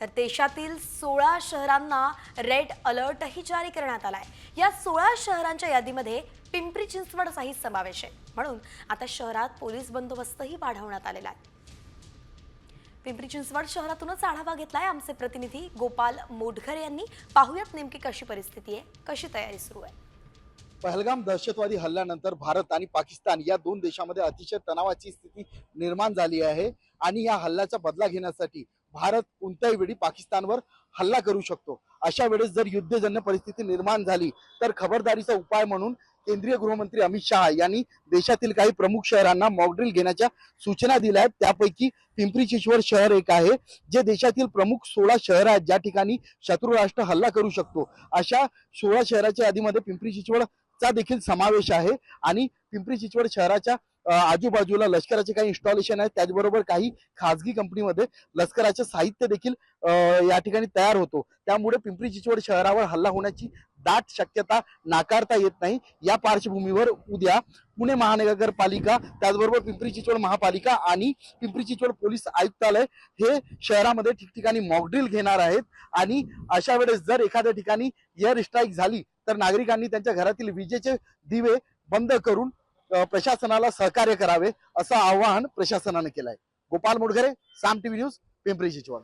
तर देशातील सोळा शहरांना रेड अलर्टही जारी करण्यात आलाय. या सोळा शहरांच्या यादीमध्ये पिंपरी चिंचवडचाही समावेश आहे. म्हणून आता शहरात पोलीस बंदोबस्तही वाढवण्यात आलेला आहे. पिंपरी चिंचवड शहरातूनच आढावा घेतलाय आमचे प्रतिनिधी गोपाल मोटघरे यांनी. पाहुयात नेमकी कशी परिस्थिती आहे कशी तयारी सुरू आहे. पहलगाम दहशतवादी हल्ल्यानंतर भारत आणि पाकिस्तान या दोन देशामध्ये अतिशय तणावाची स्थिती निर्माण झाली आहे. आणि या हल्ल्याचा बदला घेण्यासाठी भारत कोणत्याही वेळी पाकिस्तानवर हल्ला करू शकतो. अशा वेळेस जर युद्धजन्य परिस्थिती निर्माण झाली तर खबरदारीचा उपाय म्हणून केंद्रीय गृहमंत्री अमित शहा यांनी देशातील काही प्रमुख शहरांना मॉकड्रिल घेण्याच्या सूचना दिल्या आहेत. त्यापैकी पिंपरी चिंचवड शहर एक आहे जे देशातील प्रमुख सोळा शहर आहेत ज्या ठिकाणी शत्रू राष्ट्र हल्ला करू शकतो. अशा सोळा शहराच्या यादीमध्ये पिंपरी चिंचवड चा देखील समावेश आहे आणि पिंपरी चिंचवड शहराच्या आजूबाजूला लष्कराचे काही इन्स्टॉलेशन आहेत. त्याचबरोबर काही खाजगी कंपनीमध्ये लष्कराचे साहित्य देखील या ठिकाणी तयार होतो. त्यामुळे पिंपरी चिंचवड शहरावर हल्ला होण्याची दाट शक्यता नाकारता येत नाही. या पार्श्वभूमीवर उद्या पुणे महानगरपालिका त्याचबरोबर पिंपरी चिंचवड महापालिका आणि पिंपरी चिंचवड पोलीस आयुक्तालय हे शहरामध्ये ठिकठिकाणी मॉकड्रिल घेणार आहेत. आणि अशा वेळेस जर एखाद्या ठिकाणी एअर स्ट्राईक झाली तर नागरिकांनी त्यांच्या घरातील विजेचे दिवे बंद करून प्रशासनाला सहकार्य करावे असं आवाहन प्रशासनाने केलंय. Gopal Mudghare Saam TV news Pimpri Chinchwad.